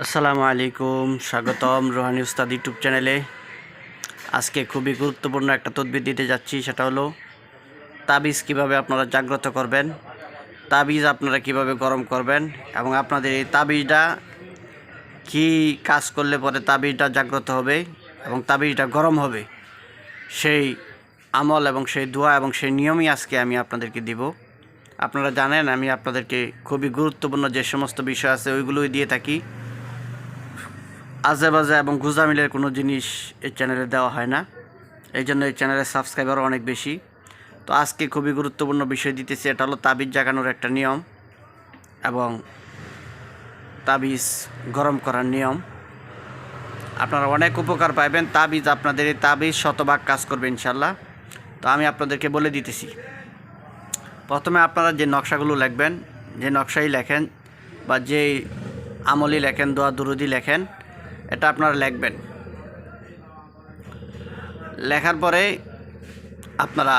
আসসালামু আলাইকুম, স্বাগতম রোহানি উস্তাদ ইউটিউব চ্যানেলে। আজকে খুবই গুরুত্বপূর্ণ একটা তদবির দিতে যাচ্ছি, সেটা হলো তাবিজ কীভাবে আপনারা জাগ্রত করবেন, তাবিজ আপনারা কীভাবে গরম করবেন, এবং আপনাদের এই তাবিজটা কি কাজ করলে পরে তাবিজটা জাগ্রত হবে এবং তাবিজটা গরম হবে, সেই আমল এবং সেই দোয়া এবং সেই নিয়মই আজকে আমি আপনাদেরকে দিব। আপনারা জানেন, আমি আপনাদেরকে খুবই গুরুত্বপূর্ণ যে সমস্ত বিষয় আছে ওইগুলোই দিয়ে থাকি। আজে বাজে এবং গুজামিলের কোনো জিনিস এই চ্যানেলে দেওয়া হয় না। এই জন্য এই চ্যানেলের সাবস্ক্রাইবার অনেক বেশি। তো আজকে খুবই গুরুত্বপূর্ণ বিষয় দিতেছি, এটা হলো তাবিজ জাগানোর একটা নিয়ম এবং তাবিজ গরম করার নিয়ম। আপনারা অনেক উপকার পাইবেন, তাবিজ আপনাদের এই তাবিজ শতভাগ কাজ করবে ইনশাল্লাহ তো আমি আপনাদেরকে বলে দিতেছি। প্রথমে আপনারা যে নকশাগুলো লেখবেন, যে নকশাই লেখেন বা যে আমলি লেখেন দোয়া দুরুদি লেখেন এটা আপনারা লিখবেন। লেখার পরে আপনারা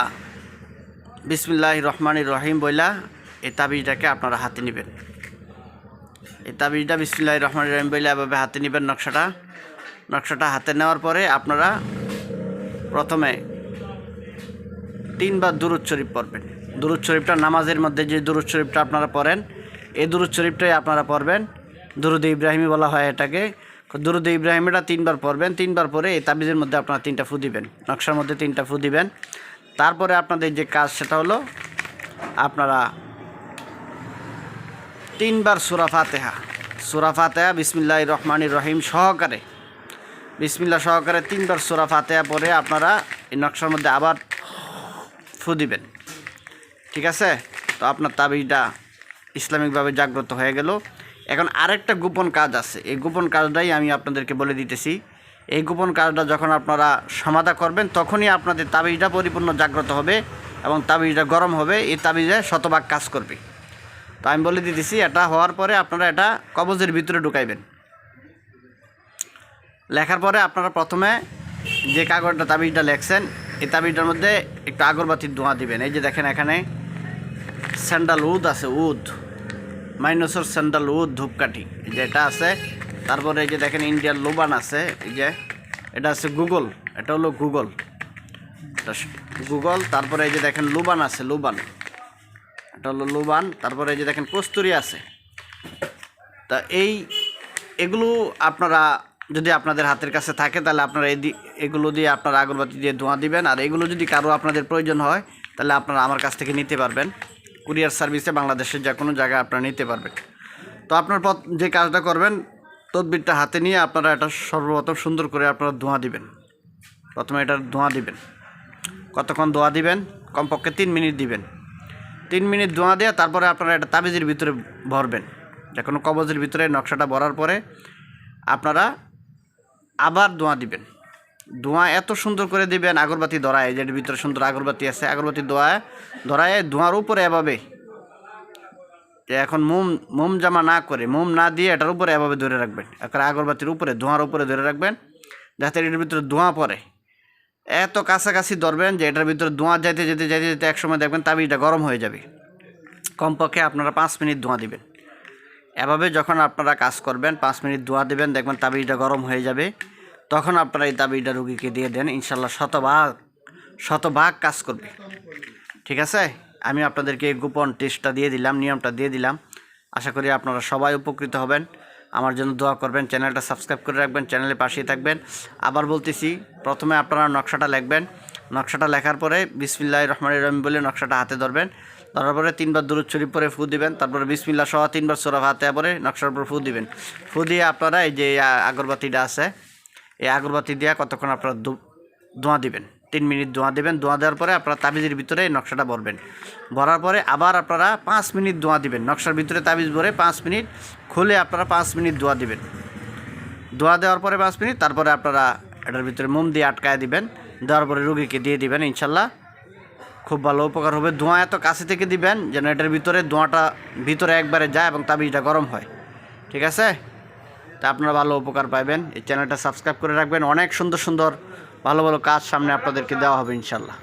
বিসমিল্লাহ রহমান রহিম বইলা এই তাবিজটাকে আপনারা হাতে নেবেন। এই তাবিজটা বিসমিল্লাহ রহমান রহিম বইলা এভাবে হাতে নেবেন নকশাটা। নকশাটা হাতে নেওয়ার পরে আপনারা প্রথমে তিনবার দুরুদ শরীফ পড়বেন। দুরুদ শরীফটা নামাজের মধ্যে যে দুরুদ শরীফটা আপনারা পড়েন, এই দুরুদ শরীফটাই আপনারা পড়বেন। দুরুদ ইব্রাহিমী বলা হয় এটাকে। দুরুদ ইব্রাহিমটা তিনবার পড়বেন, তিনবার পরে এই তাবিজের মধ্যে আপনারা তিনটা ফু দিবেন, নকশার মধ্যে তিনটা ফু দিবেন। তারপরে আপনাদের যে কাজ সেটা হলো আপনারা তিনবার সুরা ফাতেহা সুরা ফাতেহা বিসমিল্লাহ রহমানির রহিম সহকারে বিসমিল্লা সহকারে তিনবার সুরা ফাতেহা পরে আপনারা এই নকশার মধ্যে আবার ফু দিবেন। ঠিক আছে? তো আপনার তাবিজটা ইসলামিকভাবে জাগ্রত হয়ে গেল। এখন আরেকটা গোপন কাজ আছে। এই গোপন কাজটাই আমি আপনাদেরকে বলে দিতেছি। এই গোপন কাজটা যখন আপনারা সমাধা করবেন, তখনই আপনাদের তাবিজটা পরিপূর্ণ জাগ্রত হবে এবং তাবিজটা গরম হবে, এই তাবিজে শতভাগ কাজ করবে। তো আমি বলে দিতেছি, এটা হওয়ার পরে আপনারা এটা কবজের ভিতরে ঢুকাইবেন। লেখার পরে আপনারা প্রথমে যে কাগজটা তাবিজটা লেখছেন, এই তাবিজটার মধ্যে একটু আগরবাতির ধোঁয়া দিবেন। এই যে দেখেন এখানে স্যান্ডাল, উদ আছে, উদ। মাইনোসর স্যান্ডাল উদ ধূপকাঠি যে এটা আছে। তারপরে এই যে দেখেন ইন্ডিয়ার লোবান আছে, এই যে, এটা আছে গুগল, এটা হলো গুগল। গুগল, তারপরে এই যে দেখেন লুবান আছে, লুবান। এটা হলো লুবান, তারপরে এই যে দেখেন কস্তুরি আছে। তা এই, এগুলো আপনারা, যদি আপনাদের হাতের কাছে থাকে, তাহলে আপনারা এই এগুলো দিয়ে আপনারা আগরবাতি দিয়ে ধোঁয়া দিবেন। আর এগুলো যদি কারও আপনাদের প্রয়োজন হয়, তাহলে আপনারা আমার কাছ থেকে নিতে পারবেন। কুরিয়ার সার্ভিসে বাংলাদেশের যে কোনো জায়গায় আপনারা নিতে পারবেন। তো আপনার পথ যে কাজটা করবেন, তদবিরটা হাতে নিয়ে আপনারা এটা সর্বপ্রথম সুন্দর করে আপনারা ধোঁয়া দিবেন। প্রথমে এটার ধোঁয়া দিবেন। কতক্ষণ ধোঁয়া দিবেন? কমপক্ষে তিন মিনিট দিবেন। তিন মিনিট ধোঁয়া দিয়ে তারপরে আপনারা এটা তাবিজের ভিতরে ভরবেন। যে কোনো কবজের ভিতরে নকশাটা ভরার পরে আপনারা আবার ধোঁয়া দিবেন। ধোঁয়া এত সুন্দর করে দিবেন আগরবাতি ধরায় যেটার ভিতরে সুন্দর আগরবাতি আছে, আগরবাতি ধোয়া ধরায় ধোঁয়ার উপরে এভাবে। এখন মোম মোম জামা না করে, মোম না দিয়ে এটার উপরে এভাবে ধরে রাখবেন। এখন আগরবাতির উপরে ধোঁয়ার উপরে ধরে রাখবেন, যাতে এটার ভিতরে ধোঁয়া পড়ে। এত কাছাকাছি ধরবেন যে এটার ভিতরে ধোঁয়া যাইতে যেতে যেতে যেতে একসময় দেখবেন তাবিজটা গরম হয়ে যাবে। কমপক্ষে আপনারা পাঁচ মিনিট ধোঁয়া দিবেন। এভাবে যখন আপনারা কাজ করবেন, পাঁচ মিনিট ধোঁয়া দেবেন, দেখবেন তাবিজটা গরম হয়ে যাবে। তখন আপনারা এই দাবিটা রুগীকে দিয়ে দেন, ইনশাল্লাহ শতভাগ শতভাগ কাজ করবে। ঠিক আছে? আমি আপনাদেরকে গোপন টেস্টটা দিয়ে দিলাম, নিয়মটা দিয়ে দিলাম। আশা করি আপনারা সবাই উপকৃত হবেন। আমার জন্য দোয়া করবেন, চ্যানেলটা সাবস্ক্রাইব করে রাখবেন চ্যানেলে পাশেই থাকবেন। আবার বলতেছি, প্রথমে আপনারা নকশাটা লিখবেন। নকশাটা লেখার পরে বিসমিল্লাহ রহমান রহিম বলে নকশাটা হাতে ধরবেন। ধরার পরে তিনবার দূর শরীফ পরে ফু দিবেন, তারপরে বিসমিল্লা সহ তিনবার সোরাফ হাতে পরে নকশার উপর ফু দিবেন। ফু দিয়ে আপনারা এই যে আগরবাতিটা আছে এই আগরবাতি দিয়ে কতক্ষণ আপনারা ধোঁয়া দিবেন? তিন মিনিট ধোঁয়া দেবেন। ধোঁয়া দেওয়ার পরে আপনারা তাবিজের ভিতরে নকশাটা ভরবেন। ভরার পরে আবার আপনারা পাঁচ মিনিট ধোঁয়া দিবেন। নকশার ভিতরে তাবিজ ভরে পাঁচ মিনিট খুলে আপনারা পাঁচ মিনিট ধোঁয়া দিবেন। ধোঁয়া দেওয়ার পরে পাঁচ মিনিট, তারপরে আপনারা এটার ভিতরে মোম দিয়ে আটকায় দিবেন। দেওয়ার পরে রুগীকে দিয়ে দিবেন, ইনশাল্লাহ। খুব ভালো উপকার হবে। ধোঁয়া এত কাছে থেকে দিবেন যেন এটার ভিতরে ধোঁয়াটা ভিতরে একবারে যায় এবং তাবিজটা গরম হয়। ঠিক আছে? তা আপনারা ভালো উপকার পাবেন এই চ্যানেলটা সাবস্ক্রাইব করে রাখবেন। অনেক সুন্দর সুন্দর ভালো ভালো কাজ সামনে আপনাদেরকে দেওয়া হবে ইনশাল্লাহ।